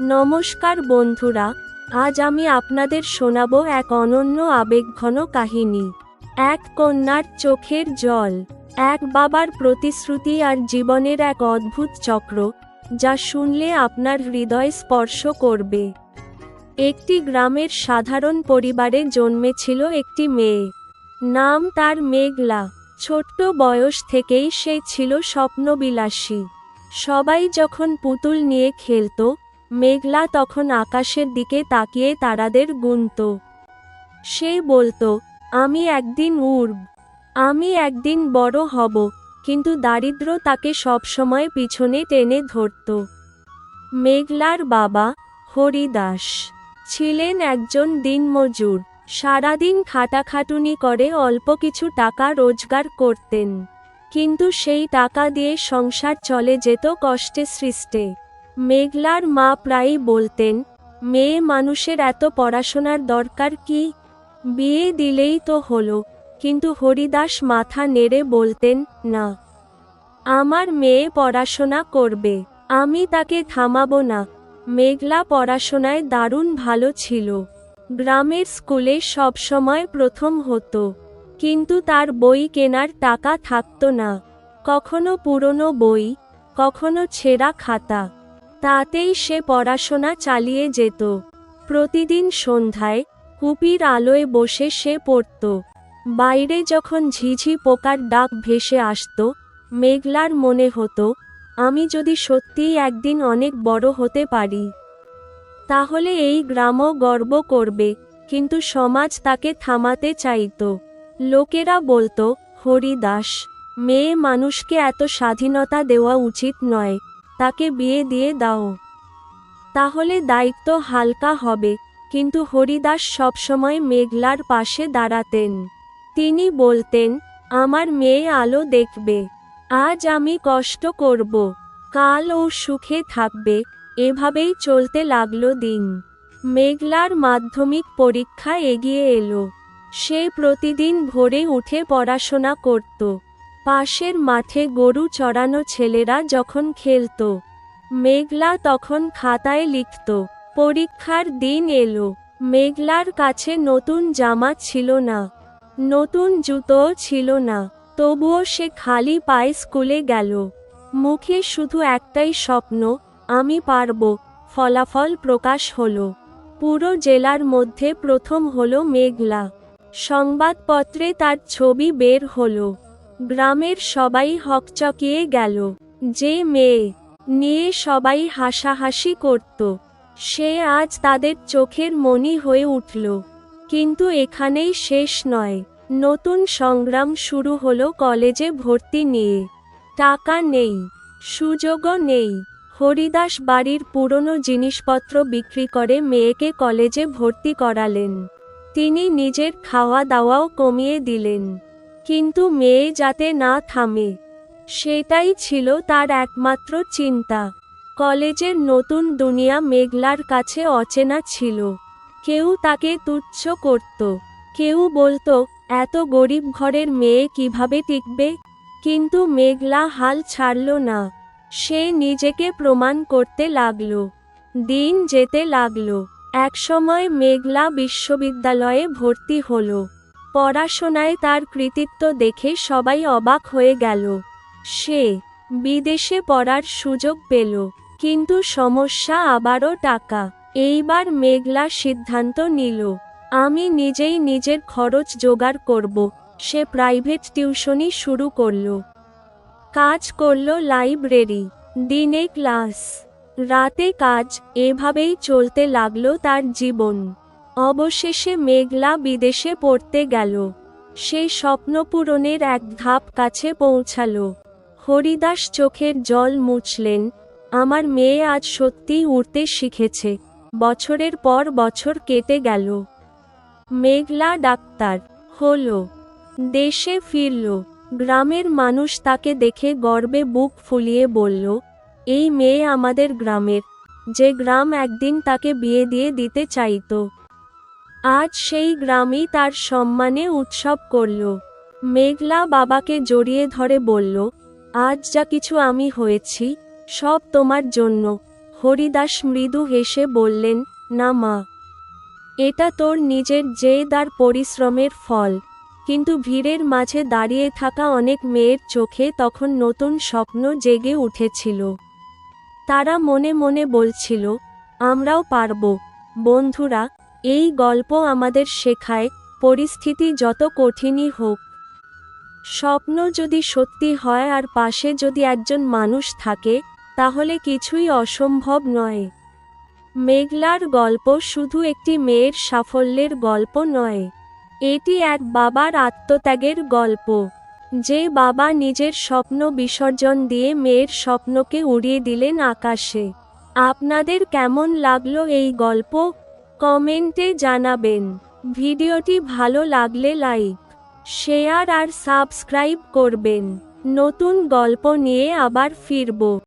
নমস্কার বন্ধুরা, আজ আমি আপনাদের শোনাব এক অনন্য আবেগঘন কাহিনী। এক কন্যার চোখের জল। এক বাবার প্রতিশ্রুতি আর জীবনের এক অদ্ভুত চক্র, যা শুনলে আপনার হৃদয় স্পর্শ করবে। একটি গ্রামের সাধারণ পরিবারে জন্মেছিল একটি মেয়ে। নাম তার মেঘলা। ছোট্ট বয়স থেকেই সে ছিল স্বপ্নবিলাসী। সবাই যখন পুতুল নিয়ে খেলতো মেঘলা তখন আকাশের দিকে তাকিয়ে তারাদের গুনত। সে বলতো, আমি একদিন উড়ব। আমি একদিন বড় হব। কিন্তু দারিদ্র তাকে সবসময় পিছনে টেনে ধরত। মেঘলার বাবা হরিদাস ছিলেন একজন দিনমজুর। সারাদিন খাটাখাটুনি করে অল্প কিছু টাকা রোজগার করতেন। কিন্তু সেই টাকা দিয়ে সংসার চলে যেত কষ্টে সৃষ্টে। মেঘলার মা প্রায়ই বলতেন, মেয়ে মানুষের এত পড়াশোনার দরকার কি? বিয়ে দিলেই তো হলো। কিন্তু হরিদাস মাথা নেড়ে বলতেন, না। আমার মেয়ে পড়াশোনা করবে। আমি তাকে থামাবো না। মেঘলা পড়াশোনায় দারুণ ভালো ছিল। গ্রামের স্কুলে সবসময় প্রথম হতো। কিন্তু তার বই কেনার টাকা থাকতো না। কখনো পুরনো বই, কখনো ছেঁড়া খাতা। তাতেই সে পড়াশোনা চালিয়ে যেত। প্রতিদিন সন্ধ্যায় কুপির আলোয় বসে সে পড়ত। বাইরে যখন ঝিঝি পোকার ডাক ভেসে আসত, মেঘলার মনে হতো, আমি যদি সত্যিই একদিন অনেক বড় হতে পারি, তাহলে এই গ্রামও গর্ব করবে। কিন্তু সমাজ তাকে থামাতে চাইত। লোকেরা বলতো, হরিদাস, মেয়ে মানুষকে এত স্বাধীনতা দেওয়া উচিত নয়। তাকে বিয়ে দিয়ে দাও। তাহলে দায়িত্ব হালকা হবে, কিন্তু হরিদাস সবসময় মেঘলার পাশে দাঁড়াতেন। তিনি বলতেন, আমার মেয়ে আলো দেখবে। আজ আমি কষ্ট করব। কাল ও সুখে থাকবে। এভাবেই চলতে লাগল দিন। মেঘলার মাধ্যমিক পরীক্ষা এগিয়ে এলো। সে প্রতিদিন ভোরে উঠে পড়াশোনা করত। পাশের মাঠে গরু চড়ানো ছেলেরা যখন খেলত, মেঘলা তখন খাতায় লিখত, পরীক্ষার দিন এলো, মেঘলার কাছে নতুন জামা ছিল না, নতুন জুতোও ছিল না, তবুও সে খালি পায়ে স্কুলে গেল, মুখে শুধু একটাই স্বপ্ন, আমি পারব, ফলাফল প্রকাশ হলো, পুরো জেলার মধ্যে প্রথম হলো মেঘলা, সংবাদপত্রে তার ছবি বের হলো। গ্রামের সবাই হকচকিয়ে গেল। যে মেয়ে নিয়ে সবাই হাসাহাসি করত, সে আজ তাদের চোখের মনি হয়ে উঠল। কিন্তু এখানেই শেষ নয়। নতুন সংগ্রাম শুরু হলো কলেজে ভর্তি নিয়ে। টাকা নেই, সুযোগও নেই। হরিদাস বাড়ির পুরনো জিনিসপত্র বিক্রি করে মেয়েকে কলেজে ভর্তি করালেন। তিনি নিজের খাওয়া দাওয়াও কমিয়ে দিলেন। কিন্তু মেয়ে যাতে না থামে, সেটাই ছিল তার একমাত্র চিন্তা। কলেজের নতুন দুনিয়া মেঘলার কাছে অচেনা ছিল। কেউ তাকে তুচ্ছ করত, কেউ বলতো, এত গরিব ঘরের মেয়ে কীভাবে টিকবে? কিন্তু মেঘলা হাল ছাড়ল না। সে নিজেকে প্রমাণ করতে লাগল, দিন যেতে লাগল। একসময় মেঘলা বিশ্ববিদ্যালয়ে ভর্তি হল। পড়াশোনায় তার কৃতিত্ব দেখে সবাই অবাক হয়ে গেল। সে বিদেশে পড়ার সুযোগ পেল, কিন্তু সমস্যা আবারও টাকা। এইবার মেঘলা সিদ্ধান্ত নিল, আমি নিজেই নিজের খরচ জোগাড় করব। সে প্রাইভেট টিউশনই শুরু করল। কাজ করল লাইব্রেরি, দিনে ক্লাস, রাতে কাজ, এভাবেই চলতে লাগল তার জীবন। অবশেষে মেঘলা বিদেশে পড়তে গেল। সে স্বপ্নপূরণের এক ধাপ কাছে পৌঁছালো। হরিদাস চোখের জল মুছলেন, আমার মেয়ে আজ সত্যিই উড়তে শিখেছে। বছরের পর বছর কেটে গেল। মেঘলা ডাক্তার হলো। দেশে ফিরল। গ্রামের মানুষ তাকে দেখে গর্বে বুক ফুলিয়ে বলল, এই মেয়ে আমাদের গ্রামের। যে গ্রাম একদিন তাকে বিয়ে দিয়ে দিতে চাইত। আজ সেই গ্রামই তার সম্মানে উৎসব করল। মেঘলা বাবাকে জড়িয়ে ধরে বলল, আজ যা কিছু আমি হয়েছি, সব তোমার জন্য। হরিদাস মৃদু হেসে বললেন, না মা, এটা তোর নিজের জেদ আর পরিশ্রমের ফল। কিন্তু ভিড়ের মাঝে দাঁড়িয়ে থাকা অনেক মেয়ের চোখে তখন নতুন স্বপ্ন জেগে উঠেছিল। তারা মনে মনে বলছিল, আমরাও পারব। বন্ধুরা এই গল্প আমাদের শেখায় পরিস্থিতি যত কঠিনই হোক। স্বপ্ন যদি সত্যি হয় আর পাশে যদি একজন মানুষ থাকে, তাহলে কিছুই অসম্ভব নয়। মেঘলার গল্প শুধু একটি মেয়ের সাফল্যের গল্প নয়, এটি এক বাবার আত্মত্যাগের গল্প। যে বাবা নিজের স্বপ্ন বিসর্জন দিয়ে মেয়ের স্বপ্নকে উড়িয়ে দিলেন আকাশে। আপনাদের কেমন লাগল এই গল্প? কমেন্টে জানাবেন। ভিডিওটি ভালো লাগলে লাইক, শেয়ার আর সাবস্ক্রাইব করবেন। নতুন গল্প নিয়ে আবার ফিরব।